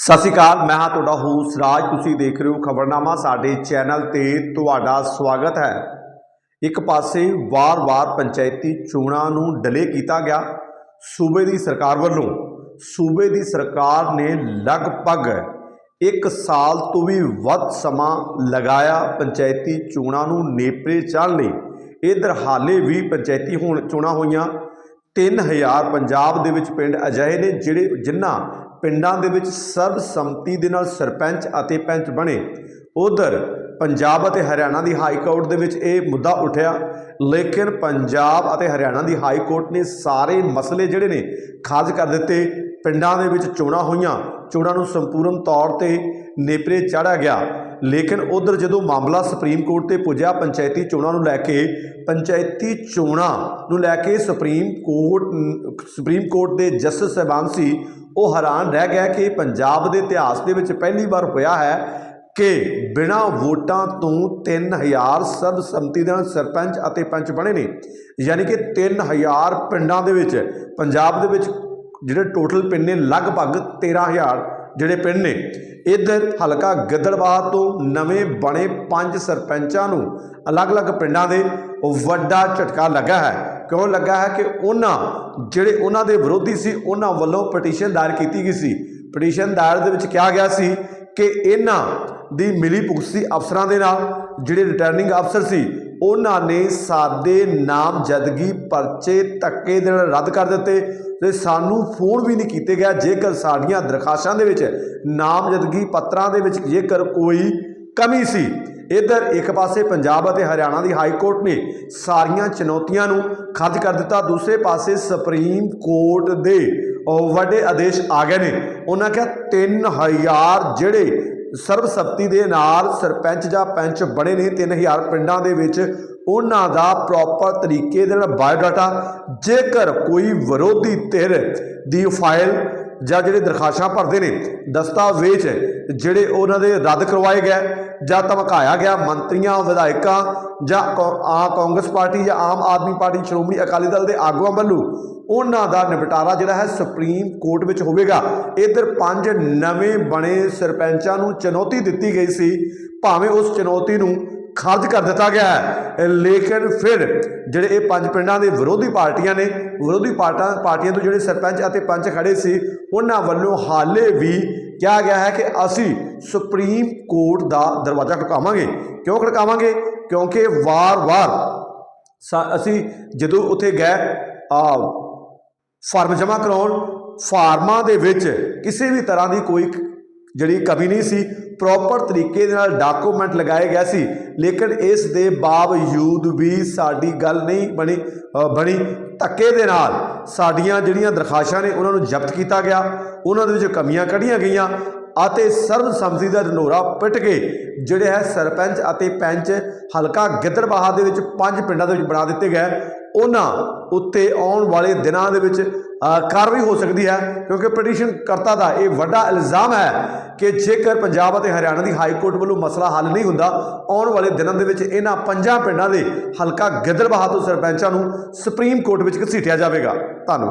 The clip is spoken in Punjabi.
ਸਤਿ ਸ਼੍ਰੀ ਅਕਾਲ, ਮੈਂ ਹਾਂ ਤੁਹਾਡਾ ਹੋਸਟ ਰਾਜ। ਤੁਸੀਂ ਦੇਖ ਰਹੇ ਹੋ ਖਬਰਨਾਮਾ, ਸਾਡੇ ਚੈਨਲ ਤੇ ਤੁਹਾਡਾ ਸਵਾਗਤ ਹੈ। ਇੱਕ ਪਾਸੇ ਵਾਰ-ਵਾਰ ਪੰਚਾਇਤੀ ਚੋਣਾਂ ਨੂੰ ਡਿਲੇ ਕੀਤਾ ਗਿਆ। ਸੂਬੇ ਦੀ ਸਰਕਾਰ ਵੱਲੋਂ, ਸੂਬੇ ਦੀ ਸਰਕਾਰ ਨੇ ਲਗਭਗ ਇੱਕ ਸਾਲ ਤੋਂ ਵੀ ਵੱਧ ਸਮਾਂ ਲਗਾਇਆ ਪੰਚਾਇਤੀ ਚੋਣਾਂ ਨੂੰ ਨੇਪਰੇ ਚਾੜ੍ਹਨ ਲਈ। ਇਧਰ ਹਾਲੇ ਵੀ ਪੰਚਾਇਤੀ ਹੁਣ ਚੋਣਾਂ ਹੋਈਆਂ। 3000 ਪੰਜਾਬ ਦੇ ਵਿੱਚ ਪਿੰਡ ਅਜਿਹੇ ਨੇ ਜਿਹੜੇ ਜਿਨ੍ਹਾਂ ਪਿੰਡਾਂ ਦੇ ਵਿੱਚ ਸਰਬਸੰਮਤੀ ਦੇ ਨਾਲ ਸਰਪੰਚ ਅਤੇ ਪੰਚ ਬਣੇ। ਉਧਰ ਪੰਜਾਬ ਅਤੇ ਹਰਿਆਣਾ ਦੀ ਹਾਈ ਕੋਰਟ ਦੇ ਵਿੱਚ ਇਹ ਮੁੱਦਾ ਉੱਠਿਆ। ਲੇਕਿਨ ਪੰਜਾਬ ਅਤੇ ਹਰਿਆਣਾ ਦੀ ਹਾਈ ਕੋਰਟ ਨੇ ਸਾਰੇ ਮਸਲੇ ਜਿਹੜੇ ਨੇ ਖਾਰਜ ਕਰ ਦਿੱਤੇ। ਪਿੰਡਾਂ ਦੇ ਵਿੱਚ ਚੋਣਾਂ ਹੋਈਆਂ। ਚੋਣਾਂ ਨੂੰ ਸੰਪੂਰਨ ਤੌਰ ਤੇ ਨੇਪਰੇ ਚਾੜਿਆ ਗਿਆ। ਲੇਕਿਨ ਉਧਰ ਜਦੋਂ ਮਾਮਲਾ ਸੁਪਰੀਮ ਕੋਰਟ ਤੇ ਪੁੱਜਿਆ, ਪੰਚਾਇਤੀ ਚੋਣਾਂ ਨੂੰ ਲੈ ਕੇ, ਪੰਚਾਇਤੀ ਚੋਣਾਂ ਨੂੰ ਲੈ ਕੇ ਸੁਪਰੀਮ ਕੋਰਟ ਸੁਪਰੀਮ ਕੋਰਟ ਦੇ ਜਸਟਿਸ ਸਾਹਿਬਾਨ ਸੀ, ਉਹ ਹੈਰਾਨ ਰਹਿ ਗਿਆ ਕਿ ਪੰਜਾਬ ਦੇ ਇਤਿਹਾਸ ਦੇ ਵਿੱਚ ਪਹਿਲੀ ਵਾਰ ਹੋਇਆ ਹੈ ਕਿ ਬਿਨਾਂ ਵੋਟਾਂ ਤੋਂ 3000 ਸਰਬਸੰਮਤੀ ਦੇ ਨਾਲ ਸਰਪੰਚ ਅਤੇ ਪੰਚ ਬਣੇ ਨੇ। ਯਾਨੀ ਕਿ 3000 ਪਿੰਡਾਂ ਦੇ ਵਿੱਚ, ਪੰਜਾਬ ਦੇ ਵਿੱਚ ਜਿਹੜੇ ਟੋਟਲ ਪਿੰਡ ਨੇ, ਲਗਭਗ 13000 ਜਿਹੜੇ ਪਿੰਡ ਨੇ। ਇੱਧਰ ਹਲਕਾ ਗਿੱਦੜਬਾਹ ਤੋਂ ਨਵੇਂ ਬਣੇ ਪੰਜ ਸਰਪੰਚਾਂ ਨੂੰ ਅਲੱਗ-ਅਲੱਗ ਪਿੰਡਾਂ ਦੇ ਵੱਡਾ ਝਟਕਾ ਲੱਗਾ ਹੈ। ਕਿਉਂ ਲੱਗਾ ਹੈ ਕਿ ਉਹਨਾਂ, ਜਿਹੜੇ ਉਹਨਾਂ ਦੇ ਵਿਰੋਧੀ ਸੀ, ਉਹਨਾਂ ਵੱਲੋਂ ਪਟੀਸ਼ਨ ਦਾਇਰ ਕੀਤੀ ਗਈ ਸੀ। ਪਟੀਸ਼ਨ ਦਾਇਰ ਦੇ ਵਿੱਚ ਕਿਹਾ ਗਿਆ ਸੀ ਕਿ ਇਹਨਾਂ ਦੀ ਮਿਲੀ ਭੁਗਤੀ ਅਫਸਰਾਂ ਦੇ ਨਾਲ, ਜਿਹੜੇ ਰਿਟਰਨਿੰਗ ਅਫਸਰ ਸੀ ਉਹਨਾਂ ਨੇ ਸਾਡੇ ਨਾਮਜ਼ਦਗੀ ਪਰਚੇ ਧੱਕੇ ਦੇ ਨਾਲ ਰੱਦ ਕਰ ਦਿੱਤੇ ਤੇ ਸਾਨੂੰ ਫੋਨ ਵੀ ਨਹੀਂ ਕੀਤੇ ਗਿਆ। ਜੇਕਰ ਸਾਡੀਆਂ ਦਰਖਾਸਤਾਂ ਦੇ ਵਿੱਚ ਨਾਮਜ਼ਦਗੀ ਪੱਤਰਾਂ ਦੇ ਵਿੱਚ ਜੇਕਰ ਕੋਈ ਕਮੀ ਸੀ, ਇਧਰ ਇੱਕ ਪਾਸੇ ਪੰਜਾਬ ਅਤੇ ਹਰਿਆਣਾ ਦੀ ਹਾਈ ਕੋਰਟ ਨੇ ਸਾਰੀਆਂ ਚੁਣੌਤੀਆਂ ਨੂੰ ਖਾਰਜ ਕਰ ਦਿੱਤਾ। ਦੂਸਰੇ ਪਾਸੇ ਸੁਪਰੀਮ ਕੋਰਟ ਦੇ ਵੱਡੇ ਆਦੇਸ਼ ਆ ਗਏ ਨੇ। ਉਹਨਾਂ ਕਿਹਾ 3000 ਜਿਹੜੇ ਸਰਬਸੰਮਤੀ ਦੇ ਨਾਲ ਸਰਪੰਚ ਜਾਂ ਪੰਚ ਬਣੇ ਨੇ 3000 ਪਿੰਡਾਂ ਦੇ ਵਿੱਚ ਉਹਨਾਂ ਦਾ ਪ੍ਰੋਪਰ ਤਰੀਕੇ ਦੇ ਨਾਲ ਬਾਇਓਡਾਟਾ, ਜੇਕਰ ਕੋਈ ਵਿਰੋਧੀ ਧਿਰ ਦੀ ਫਾਈਲ ਜਾਂ ਜਿਹੜੇ ਦਰਖਾਸਤਾਂ ਭਰਦੇ ਨੇ, ਦਸਤਾਵੇਜ਼ ਜਿਹੜੇ ਉਹਨਾਂ ਦੇ ਰੱਦ ਕਰਵਾਏ ਗਏ, ਜਾਂ ਧਮਕਾਇਆ ਗਿਆ ਮੰਤਰੀਆਂ, ਵਿਧਾਇਕਾਂ, ਜਾਂ ਕੌ- ਆ ਕਾਂਗਰਸ ਪਾਰਟੀ ਜਾਂ ਆਮ ਆਦਮੀ ਪਾਰਟੀ, ਸ਼੍ਰੋਮਣੀ ਅਕਾਲੀ ਦਲ ਦੇ ਆਗੂਆਂ ਵੱਲੋਂ ਉਹਨਾਂ ਦਾ ਨਿਪਟਾਰਾ ਜਿਹੜਾ ਹੈ ਸੁਪਰੀਮ ਕੋਰਟ ਵਿੱਚ ਹੋਵੇਗਾ। ਇਧਰ ਪੰਜ ਨਵੇਂ ਬਣੇ ਸਰਪੰਚਾਂ ਨੂੰ ਚੁਣੌਤੀ ਦਿੱਤੀ ਗਈ ਸੀ। ਭਾਵੇਂ ਉਸ ਚੁਣੌਤੀ ਨੂੰ ਖਾਰਜ ਕਰ ਦਿੱਤਾ ਗਿਆ ਹੈ। ਲੇਕਿਨ ਫਿਰ ਜਿਹੜੇ ਇਹ ਪੰਜ ਪਿੰਡਾਂ ਦੇ ਵਿਰੋਧੀ ਪਾਰਟੀਆਂ ਨੇ, ਵਿਰੋਧੀ ਪਾਰਟਾਂ, ਪਾਰਟੀਆਂ ਤੋਂ ਜਿਹੜੇ ਸਰਪੰਚ ਅਤੇ ਪੰਚ ਖੜੇ ਸੀ, ਉਹਨਾਂ ਵੱਲੋਂ ਹਾਲੇ ਵੀ ਕਿਹਾ ਗਿਆ ਹੈ ਕਿ ਅਸੀਂ ਸੁਪਰੀਮ ਕੋਰਟ ਦਾ ਦਰਵਾਜ਼ਾ ਖੜਕਾਵਾਂਗੇ। ਕਿਉਂ ਖੜਕਾਵਾਂਗੇ? ਕਿਉਂਕਿ ਵਾਰ-ਵਾਰ ਸਾ- ਅਸੀਂ ਜਦੋਂ ਉੱਥੇ ਗਏ, ਆ, ਫਾਰਮ ਜਮ੍ਹਾਂ ਕਰਾਉਣ, ਫਾਰਮਾਂ ਦੇ ਵਿੱਚ ਕਿਸੇ ਵੀ ਤਰ੍ਹਾਂ ਦੀ ਕੋਈ ਜਿਹੜੀ ਕਮੀ ਨਹੀਂ ਸੀ ਪ੍ਰੋਪਰ ਤਰੀਕੇ ਦੇ ਨਾਲ ਡਾਕੂਮੈਂਟ ਲਗਾਏ ਗਏ ਸੀ। ਲੇਕਿਨ ਇਸ ਦੇ ਬਾਵਜੂਦ ਵੀ ਸਾਡੀ ਗੱਲ ਨਹੀਂ ਬਣੀ ਬਣੀ। ਧੱਕੇ ਦੇ ਨਾਲ ਸਾਡੀਆਂ ਜਿਹੜੀਆਂ ਦਰਖਾਸ਼ਾਂ ਨੇ, ਉਹਨਾਂ ਨੂੰ ਜ਼ਬਤ ਕੀਤਾ ਗਿਆ। ਉਹਨਾਂ ਦੇ ਵਿੱਚ ਕਮੀਆਂ ਕੱਢੀਆਂ ਗਈਆਂ ਅਤੇ ਸਰਬਸੰਮਤੀ ਦਾ ਢਨੋਰਾ ਪਿੱਟ ਕੇ ਜਿਹੜੇ ਹੈ ਸਰਪੰਚ ਅਤੇ ਪੰਚ ਹਲਕਾ ਗਿੱਦੜਬਾਹਾ ਦੇ ਵਿੱਚ ਪੰਜ ਪਿੰਡਾਂ ਦੇ ਵਿੱਚ ਬਣਾ ਦਿੱਤੇ ਗਏ। ਉਹਨਾਂ ਉੱਤੇ ਆਉਣ ਵਾਲੇ ਦਿਨਾਂ ਦੇ ਵਿੱਚ ਕਾਰਵਾਈ ਹੋ ਸਕਦੀ ਹੈ, ਕਿਉਂਕਿ ਪਟੀਸ਼ਨ ਕਰਤਾ ਦਾ ਇਹ ਵੱਡਾ ਇਲਜ਼ਾਮ ਹੈ ਕਿ ਜੇਕਰ ਪੰਜਾਬ ਅਤੇ ਹਰਿਆਣਾ ਦੀ ਹਾਈ ਕੋਰਟ ਵੱਲੋਂ ਮਸਲਾ ਹੱਲ ਨਹੀਂ ਹੁੰਦਾ, ਆਉਣ ਵਾਲੇ ਦਿਨਾਂ ਦੇ ਵਿੱਚ ਇਹਨਾਂ ਪੰਜਾਂ ਪਿੰਡਾਂ ਦੇ ਹਲਕਾ ਗਿੱਦੜਬਾਹਾ ਤੋਂ ਸਰਪੰਚਾਂ ਨੂੰ ਸੁਪਰੀਮ ਕੋਰਟ ਵਿੱਚ ਘਸੀਟਿਆ ਜਾਵੇਗਾ। ਧੰਨਵਾਦ।